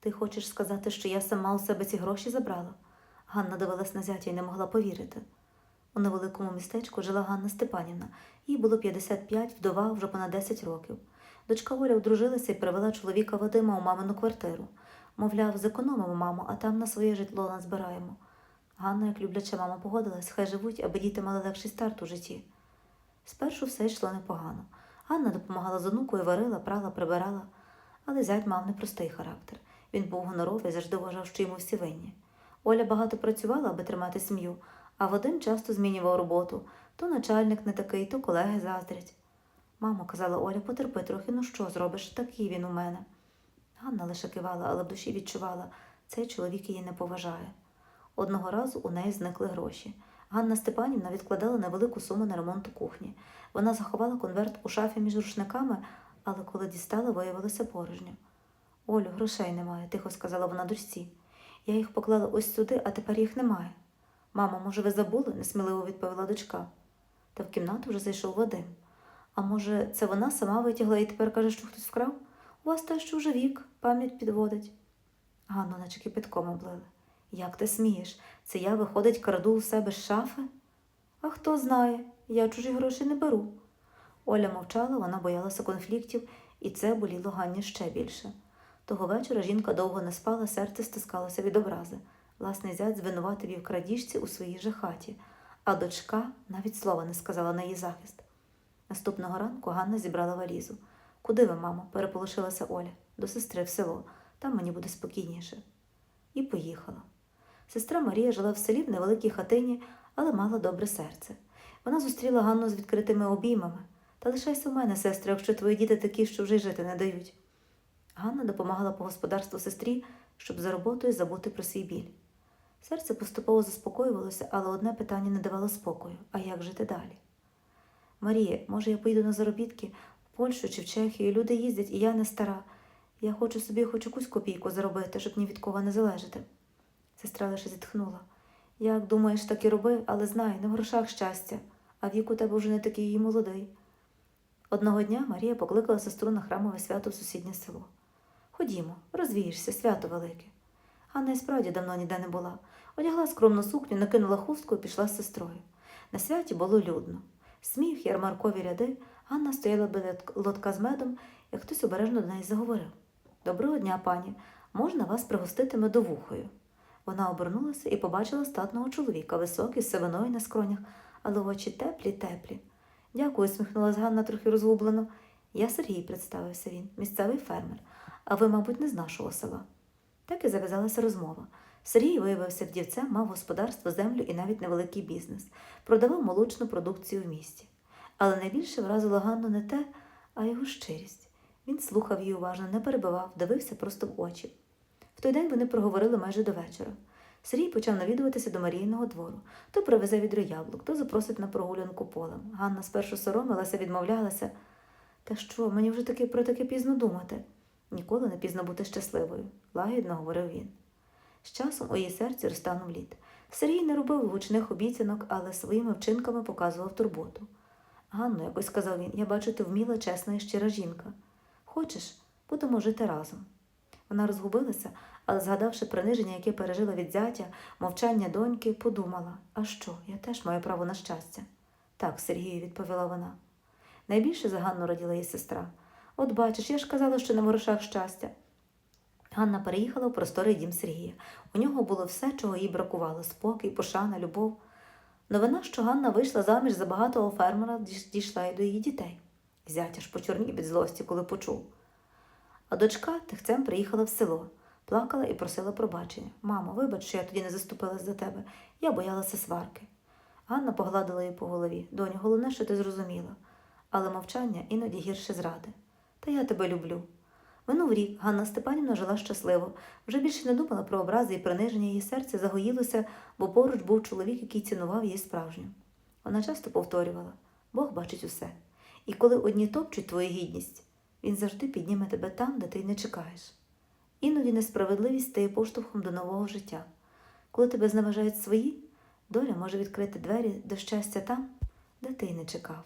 Ти хочеш сказати, що я сама у себе ці гроші забрала? Ганна дивилась на зятя і не могла повірити. У невеликому містечку жила Ганна Степанівна. Їй було 55, вдова вже понад 10 років. Дочка Оля одружилася і привела чоловіка Вадима у мамину квартиру. Мовляв, зекономимо маму, а там на своє житло назбираємо. Ганна, як любляча мама, погодилась, хай живуть, аби діти мали легший старт у житті. Спершу все йшло непогано. Ганна допомагала з онукою, варила, прала, прибирала. Але зять мав непростий характер. Він був гоноровий, завжди вважав, що йому всі винні. Оля багато працювала, аби тримати сім'ю, а Вадим часто змінював роботу. То начальник не такий, то колеги заздрять. Мамо, казала Оля, потерпи трохи, ну що зробиш, такий він у мене. Ганна лише кивала, але в душі відчувала, цей чоловік її не поважає. Одного разу у неї зникли гроші. Ганна Степанівна відкладала невелику суму на ремонт у кухні. Вона заховала конверт у шафі між рушниками, але коли дістала, виявилося порожньо. Олю, грошей немає, тихо сказала вона дочці. Я їх поклала ось сюди, а тепер їх немає. Мамо, може, ви забули? несміливо відповіла дочка. Та в кімнату вже зайшов Вадим. А може, це вона сама витягла і тепер каже, що хтось вкрав? У вас те, що вже вік, пам'ять підводить. Ганну, наче кипятком облили. Як ти смієш? Це я, виходить, краду у себе з шафи? А хто знає, я чужі гроші не беру. Оля мовчала, вона боялася конфліктів, і це боліло Ганні ще більше. Того вечора жінка довго не спала, серце стискалося від образи. Власний зять звинуватив її в крадіжці у своїй же хаті, а дочка навіть слова не сказала на її захист. Наступного ранку Ганна зібрала валізу. Куди ви, мамо? переполошилася Оля. До сестри в село. Там мені буде спокійніше. І поїхала. Сестра Марія жила в селі в невеликій хатині, але мала добре серце. Вона зустріла Ганну з відкритими обіймами. Та лишайся у мене, сестра, якщо твої діти такі, що вже жити не дають. Ганна допомагала по господарству сестрі, щоб за роботою забути про свій біль. Серце поступово заспокоювалося, але одне питання не давало спокою а як жити далі? Марія, може, я поїду на заробітки в Польщу чи в Чехію, люди їздять, і я не стара. Я хочу собі хоч якусь копійку заробити, щоб ні від кого не залежати. Сестра лише зітхнула. Як думаєш, так і роби, але знай, не в грошах щастя, а вік у тебе вже не такий і молодий. Одного дня Марія покликала сестру на храмове свято в сусіднє село. Ходімо, розвієшся, свято велике. Ганна і справді давно ніде не була. Одягла скромну сукню, накинула хустку і пішла з сестрою. На святі було людно. Сміх, ярмаркові ряди, Ганна стояла біля лотка з медом, як хтось обережно до неї заговорив. Доброго дня, пані, можна вас пригостити медовухою? Вона обернулася і побачила статного чоловіка, високий, з сивиною на скронях, але очі теплі, теплі. Дякую, сміхнулася Ганна трохи розгублено. Я Сергій, представився він, місцевий фермер, а ви, мабуть, не з нашого села. Так і зав'язалася розмова. Сергій виявився вдівцем, мав господарство, землю і навіть невеликий бізнес, продавав молочну продукцію в місті. Але найбільше вразило Ганну не те, а його щирість. Він слухав її уважно, не перебивав, дивився просто в очі. В той день вони проговорили майже до вечора. Сергій почав навідуватися до Марійного двору. То привезе відро яблук, то запросить на прогулянку полем. Ганна спершу соромилася, відмовлялася. Та що, мені вже таки про таке пізно думати. Ніколи не пізно бути щасливою, лагідно говорив він. З часом у її серці розтанув лід. Сергій не робив гучних обіцянок, але своїми вчинками показував турботу. Ганно, якось сказав він, я бачу, ти вміла, чесна і щира жінка. Хочеш, будемо жити разом. Вона розгубилася, але, згадавши приниження, яке пережила від зятя, мовчання доньки, подумала а що, я теж маю право на щастя. Так, Сергію, відповіла вона. Найбільше за Ганну раділа її сестра. От бачиш, я ж казала, що не в грошах щастя. Ганна переїхала в просторий дім Сергія. У нього було все, чого їй бракувало спокій, пошана, любов. Новина, що Ганна вийшла заміж за багатого фермера, дійшла й до її дітей. Зятя ж почорнів від злості, коли почув. А дочка тихцем приїхала в село, плакала і просила пробачення. Мамо, вибач, що я тоді не заступилась за тебе. Я боялася сварки. Ганна погладила її по голові. Доню, головне, що ти зрозуміла. Але мовчання іноді гірше зради. Та я тебе люблю. Минув рік Ганна Степанівна жила щасливо, вже більше не думала про образи і приниження її серця загоїлося, бо поруч був чоловік, який цінував її справжню. Вона часто повторювала Бог бачить усе. І коли одні топчуть твою гідність, він завжди підніме тебе там, де ти й не чекаєш. Іноді несправедливість стає поштовхом до нового життя. Коли тебе зневажають свої, доля може відкрити двері до щастя там, де ти й не чекав.